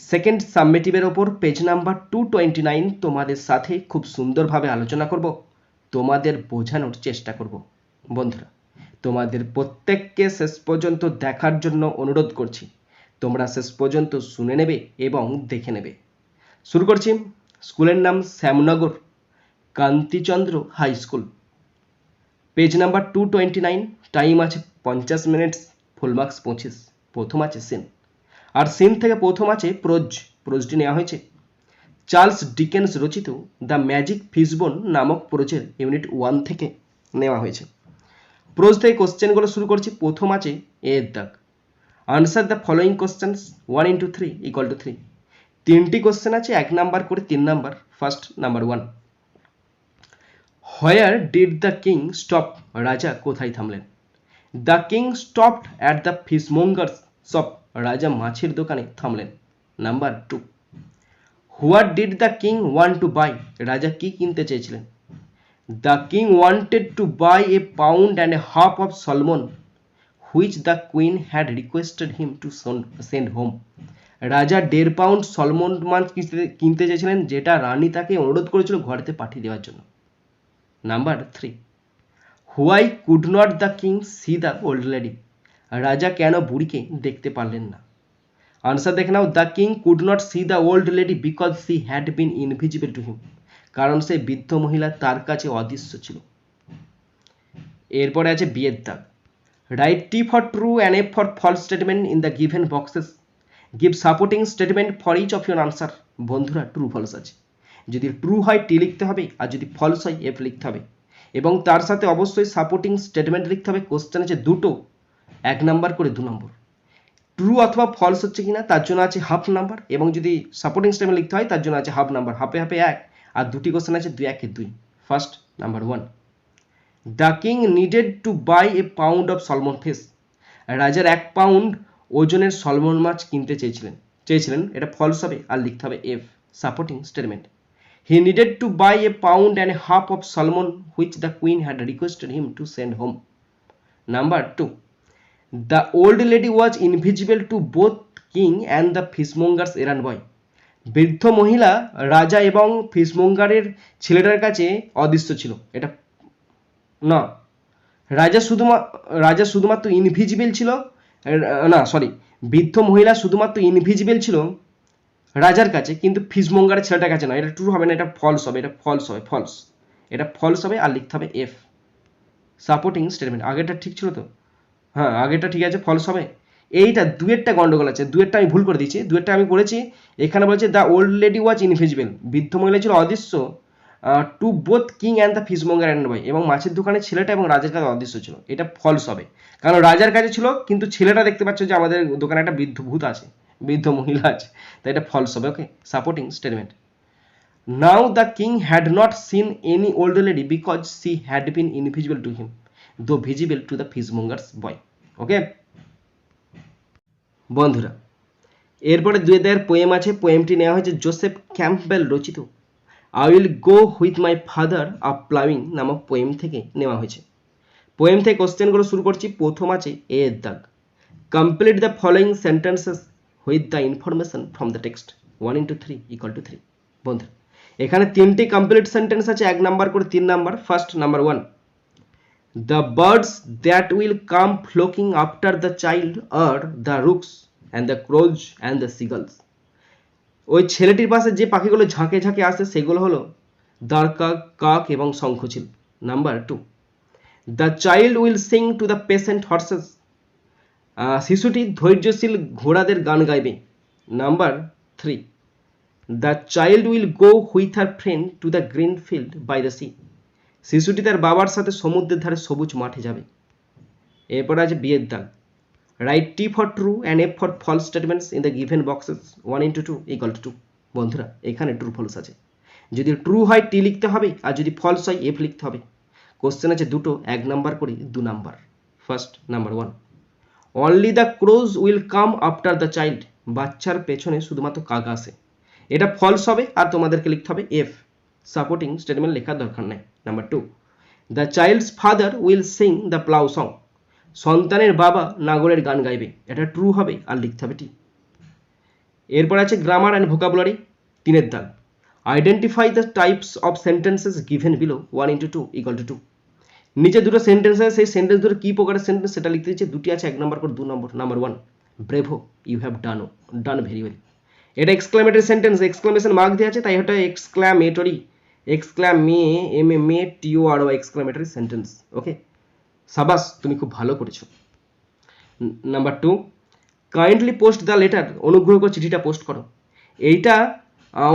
Second সাবমিটিভের ওপর page number two twenty nine তোমাদের সাথে খুব সুন্দরভাবে আলোচনা করব। তোমাদের বোঝানোর চেষ্টা করব। বন্ধুরা, তোমাদের প্রত্যেককে শেষ পর্যন্ত দেখার জন্য অনুরোধ করছি। তোমরা শেষ পর্যন্ত শুনে নেবে এবং দেখে নেবে। শুরু করছি। স্কুলের নাম Shyamnagar, Kantichandra high school. Page number two twenty nine time আছে পঞ্চাশ মিনিটস ফুল মার্কস পঁচিশ, প্রথম আছে সিন আর সিন থেকে প্রথম আছে প্রোজ, প্রোজটি নেওয়া হয়েছে। চার্লস ডিকেন্স রচিত দ্য ম্যাজিক ফিসবোন নামক প্রোজের ইউনিট ওয়ান থেকে নেওয়া হয়েছে। প্রোজ থেকে কোশ্চেনগুলো শুরু করছি, প্রথম আছে এ দাগ। Answer the following questions, one into three equal to three. তিনটি কোশ্চেন আছে, এক নাম্বার করে তিন number, first number one. Where did the king stop, রাজা কোথায় থামলেন? The king stopped at the fishmonger's shop. রাজা মাছের দোকানে থামলেন। Number two. What did the king want to buy? রাজা কি কিনতে চেয়েছিলেন? The king wanted to buy a pound and a half of salmon, which the queen had requested him to send home. রাজা দেড় pound Salman মাছ কিনতে- চেয়েছিলেন, যেটা রানী তাকে অনুরোধ করেছিল ঘরেতে পাঠিয়ে দেওয়ার জন্য। Number three. Why could not the king see the old lady? রাজা কেন বুড়িকে দেখতে পারলেন না? আনসার দেখে নাও the king could not see the old lady because she had been invisible to him কারণ সেই বৃদ্ধ মহিলা তার কাছে অদৃশ্য ছিল। এরপরে আছে বিয়ের দাগ write T for true and F for false statement in the given boxes give supporting statement for each of your answer বন্ধুরা ট্রু ফলস আছে। যদি ট্রু হয় টি লিখতে হবে, আর যদি ফলস হয় এফ লিখতে হবে। এবং তার সাথে অবশ্যই সাপোর্টিং স্টেটমেন্ট লিখতে হবে। কোশ্চেন আছে দুটো। এক নাম্বার করে দু নম্বর। ট্রু অথবা ফলস হচ্ছে কিনা, তার জন্য আছে হাফ নাম্বার এবং যদি সাপোর্টিং স্টেটমেন্ট লিখতে হয়, তার জন্য আছে হাফ নাম্বার হাফে হাফে এক, আর দুটি কোশ্চেন আছে, দুই, একে দুই। First number one the king needed to buy a pound of salmon fish রাজার এক পাউন্ড ওজনের সলমন মাছ কিনতে চেয়েছিলেন চেয়েছিলেন, এটা ফলস হবে, আর লিখতে হবে F supporting statement he needed to buy a pound and half of salmon which the queen had requested him to send home number two the old lady was invisible to both king and the fishmonger's errand boy বৃদ্ধ মহিলা, রাজা এবং ফিসমঙ্গারের ছেলেটার কাছে অদৃশ্য ছিল। এটা না। রাজা শুধুমাত্র রাজা শুধুমাত্র ইনভিজিবল ছিল। না সরি বৃদ্ধ মহিলা শুধুমাত্র ইনভিজিবল ছিল রাজার কাছে, কিন্তু ফিসমঙ্গারের ছেলেটার কাছে না। এটা ট্রু হবে না, এটা ফলস হবে, এটা ফলস হবে ফলস এটা ফলস হবে আর লিখতে হবে এফ সাপোর্টিং স্টেটমেন্ট আগেরটা ঠিক ছিল তো? হ্যাঁ আগেরটা ঠিক আছে, ফলস হবে। এইটা দুয়েরটা গন্ডগোল আছে, দুয়েরটা আমি ভুল করে দিয়েছি, দুয়েরটা আমি করেছি। এখানে বলছে the old lady was invisible বৃদ্ধ মহিলা ছিল অদৃশ্য to both king and the fishmonger and boy এবং মাছের দোকানের ছেলেটা এবং রাজার কাছে অদৃশ্য ছিল। এটা ফলস হবে। কারণ রাজার কাছে ছিল, কিন্তু ছেলেটা দেখতে পাচ্ছ যে আমাদের দোকানে একটা বৃদ্ধ ভূত আছে, বৃদ্ধ মহিলা আছে। তাই এটা ফলস হবে okay supporting statement now the king had not seen any old lady because she had been invisible to him though visible to the fishmonger's boy okay বন্ধুরা, এরপরে দুই দেয়ের পোয়েম আছে। পোয়েমটি নেওয়া হয়েছে জোসেফ ক্যাম্পবেল রচিত। I will go with my father up ploughing নামক পোয়েম থেকে নেওয়া হয়েছে। পোয়েম থেকে কোশ্চেনগুলো শুরু করছি। প্রথম আছে এ দাগ complete the following sentences with the information from the text one into three equal to three বন্ধুরা, এখানে তিনটি কমপ্লিট সেন্টেন্স আছে। এক নাম্বার করে তিন number first number one The birds that will come flocking after the child are the rooks and the crows and the seagulls. ওই ছেলেটির পাশে যে পাখিগুলো ঝাঁকে ঝাঁকে আসে, সেগুলো হলো দারকাক কাক এবং Shankhachil. Number two the child will sing to the patient horses শিশুটি ধৈর্যশীল ঘোড়াদের গান গাইবে। Number three the child will go with her friend to the green field by the sea শিশুটি তার বাবার সাথে সমুদ্রের ধারে সবুজ মাঠে যাবে। এরপর আছে বিয়ের দাগ write T for true and F for false statements in the given boxes one into two equal to two বন্ধুরা, এখানে ট্রু ফলস আছে। যদি ট্রু হয় টি লিখতে হবে, আর যদি ফলস হয় এফ লিখতে হবে। কোশ্চেন আছে দুটো, এক নাম্বার করে, দু number. First number one only the crows will come after the child বাচ্চার পেছনে শুধুমাত্র কাক আসে এটা ফলস হবে, আর তোমাদেরকে লিখতে হবে এফ সাপোর্টিং স্টেটমেন্ট লেখার দরকার নেই। Number two the child's father will sing the plough song সন্তানের বাবা নাগরের গান গাইবে। এটা ট্রু হবে আর লিখতে হবে টি এরপর আছে গ্রামার অ্যান্ড ভোকাবুলারি তিনের দাগ। Identify the types of sentences given below one into two equal to two নিচে দুটো সেন্টেন্স আছে, সেই সেন্টেন্স দুটো কী প্রকারের সেন্টেন্স সেটা লিখতে দিচ্ছে, দুটি আছে, এক নম্বর করে দু নম্বর number one bravo you have done done very well এটা এক্সক্লামেটরি সেন্টেন্স এক্সক্লামেশন মার্ক দেওয়া আছে, তাই এটা এক্সক্লামেটরি এক্সক্লামে এম এ মে টিও আর ও এক্সক্লামেটরি সেন্টেন্স ওকে সাবাস, তুমি খুব ভালো করেছ। Number two kindly post the letter অনুগ্রহ করে চিঠিটা পোস্ট করো। এইটা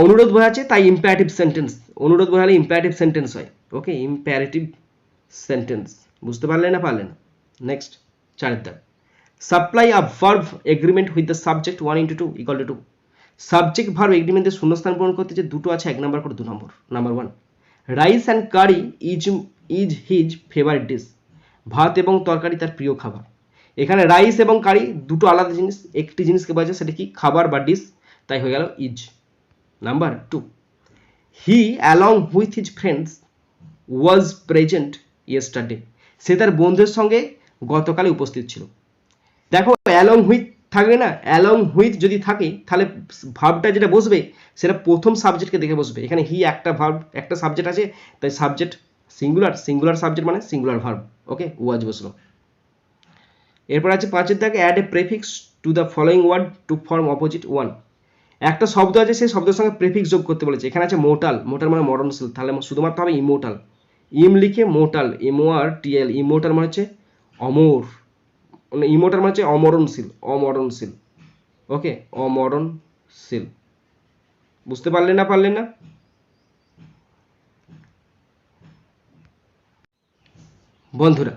অনুরোধ বোঝাচ্ছে তাই ইম্প্যারেটিভ সেন্টেন্স অনুরোধ বোঝালে ইম্প্যারেটিভ সেন্টেন্স হয় ওকে ইম্প্যারেটিভ সেন্টেন্স বুঝতে পারলে না পারলে না? নেক্সট চারের দাগ supply a verb agreement with the subject one into two equal to two subject verb এগ্রিমেন্টের শূন্যস্থান পূরণ করতে যে দুটো আছে, এক নাম্বার করে দু নম্বর number one rice and curry is is his favourite dish ভাত এবং তরকারি তার প্রিয় খাবার। এখানে রাইস এবং কারি দুটো আলাদা জিনিস। একটি জিনিসকে বোঝায় সেটা কি? খাবার বা ডিশ তাই হয়ে গেল is number two he along with his friends was present yesterday সে তার বন্ধুদের সঙ্গে গতকালে উপস্থিত ছিল। দেখো অ্যালং হুইথ থাকবে না? অ্যালং হুইথ যদি থাকে, তাহলে ভাবটা যেটা বসবে, সেটা প্রথম সাবজেক্টকে দেখে বসবে। এখানে হি একটা ভার্ব একটা সাবজেক্ট আছে, তাই সাবজেক্ট সিঙ্গুলার সিঙ্গুলার সাবজেক্ট মানে সিঙ্গুলার ভার্ব ওকে ওয়াজ বসল। এরপর আছে পাঁচের দাগে add a prefix to the following word to form opposite one একটা শব্দ আছে, সেই শব্দের সঙ্গে প্রেফিক্স যোগ করতে বলেছে। এখানে আছে মোটাল মোটাল মানে মরণশীল। তাহলে শুধুমাত্র হবে ইমোটাল ইম লিখে মোটাল এমওআর টিএল ইমোটাল মানে হচ্ছে অমর। মানে ইমোটাল মানে অমরণশীল অমরণশীল। ওকে? অমরণশীল। বুঝতে পারলে না পারলে না? বন্ধুরা,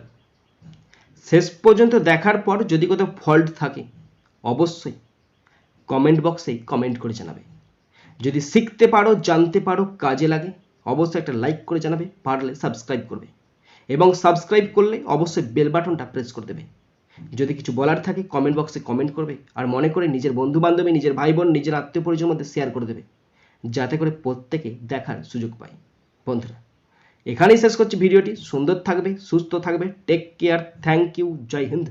শেষ পর্যন্ত দেখার পর যদি কোথাও ফল্ট থাকে, অবশ্যই কমেন্ট বক্সে কমেন্ট করে জানাবে। যদি শিখতে পারো, জানতে পারো, কাজে লাগে, অবশ্যই একটা লাইক করে জানাবে, পারলে সাবস্ক্রাইব করবে। এবং সাবস্ক্রাইব করলে অবশ্যই বেল বাটনটা প্রেস করে দেবে। যদি কিছু বলার থাকে কমেন্ট বক্সে কমেন্ট করবে আর মনে করে নিজের বন্ধু বান্ধবী নিজের ভাই বোন নিজের আত্মীয় পরিচয়ের মধ্যে শেয়ার করে দেবে, যাতে করে প্রত্যেকে দেখার সুযোগ পায়। বন্ধুরা, এখানেই শেষ করছি ভিডিওটি। সুন্দর থাকবে, সুস্থ থাকবে। Take care thank you Jai Hind.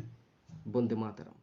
Vande Mataram.